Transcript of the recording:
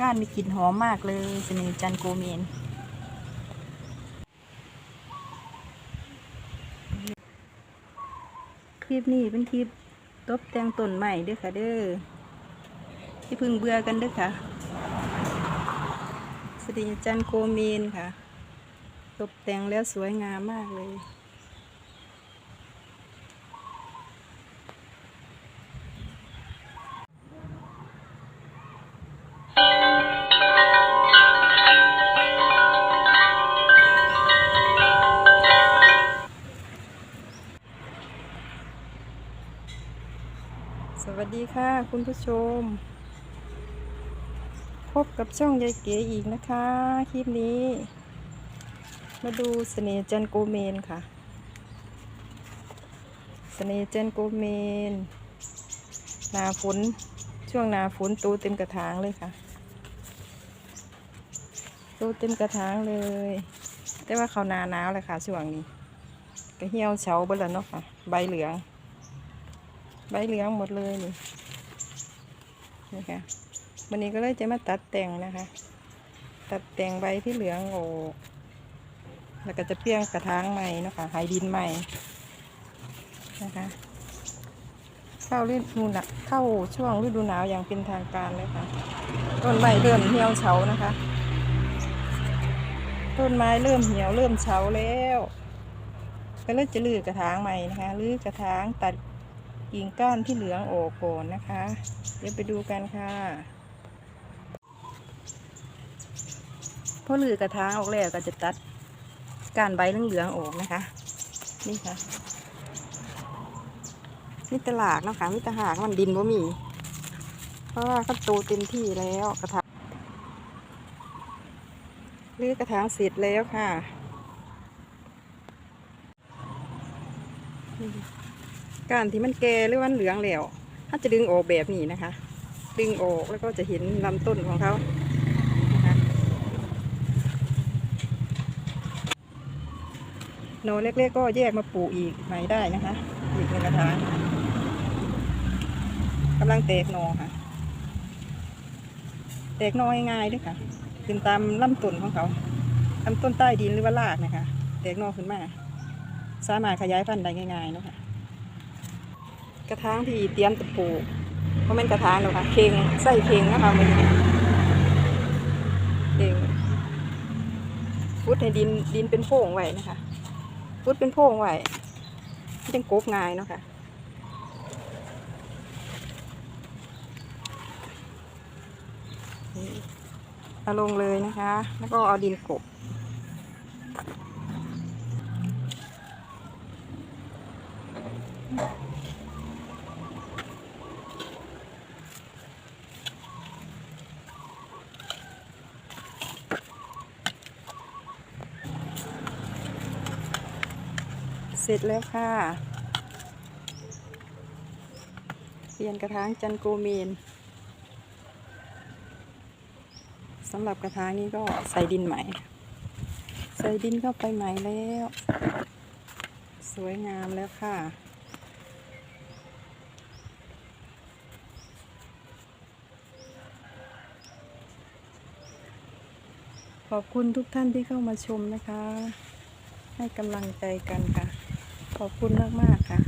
ก้านมีกลิ่นหอมมากเลยเสน่ห์จันโกเมนคลิปนี้เป็นคลิปตบแต่งต้นใหม่เด้อค่ะเด้อที่พึ่งเบื่อกันเด้อค่ะสนีจันโกเมนค่ะ ตกแต่งแล้วสวยงามมากเลย วัสดีค่ะคุณผู้ชม พบกับช่องยายเก๋อีกนะคะ คลิปนี้ มาดูเสน่ห์จันโกเมนค่ะเสน่ห์จันโกเมน นาฝนช่วงนาฝนตูเต็มกระถางเลยค่ะ ตูเต็มกระถางเลย แต่ว่าเขาหนาหนาวเลยค่ะช่วงนี้ก็เหี่ยวเฉาเบดแล้วเนาะค่ะ ใบเหลือง ใบเหลืองหมดเลยนี่นี่ค่ะวันนี้ก็เลยจะมาตัดแต่งนะคะ ตัดแต่งใบที่เหลืองออกแล้วก็จะเปลี่ยนกระถางใหม่นะคะหายดินใหม่นะคะ เข้าฤดูหนาวเข้าช่วงฤดูหนาวอย่างเป็นทางการเลยค่ะ ต้นไม้เริ่มเหี่ยวเฉานะคะ ต้นไม้เริ่มเหี่ยวเริ่มเฉาแล้วก็เลยจะลื้อกระถางใหม่นะคะลื้อกระถางตัด กิ่งก้านที่เหลืองออกก่อนนะคะ เดี๋ยวไปดูกันค่ะพอลือกระถางออกแล้วก็จะตัดก้านใบเหลืองๆออกนะคะ นี่ค่ะนี่ตลากนะคะมีตะหากมันดินบ่มี เพราะว่าเขาโตเต็มที่แล้วกระถางลือกระถางเสร็จแล้วค่ะ การที่มันแก่หรือมันเหลืองแล้วถ้าจะดึงออกแบบนี้นะคะ ดึงออกแล้วก็จะเห็นลำต้นของเขานะคะโนเล็กๆก็แยกมาปลูกอีกใหม่ได้นะคะอีกในกระถางกำลังแตกหนอค่ะ แตกหนอง่ายๆด้วยค่ะขึ้นตามลำต้นของเขาลำต้นใต้ดินหรือว่ารากนะคะ แตกหนอขึ้นมา สามารถขยายพันธุ์ได้ง่ายๆนะคะ กระถางที่เตรียมจะปลูกเพราะมันกระถางแล้วค่ะ เข่งใส่เข่งนะคะมันเข่งฟุดให้ดินดินเป็นโพรงไว้นะคะฟุดเป็นโพรงไว้มันจังกบง่ายเนาะค่ะเอาลงเลยนะคะ แล้วก็เอาดินกบเสร็จแล้วค่ะเปลี่ยนกระถางจันโกเมนสำหรับกระถางนี้ก็ใส่ดินใหม่ ใส่ดินเข้าไปใหม่แล้ว สวยงามแล้วค่ะขอบคุณทุกท่านที่เข้ามาชมนะคะ ให้กำลังใจกันค่ะ ขอบคุณมาก ๆ ค่ะ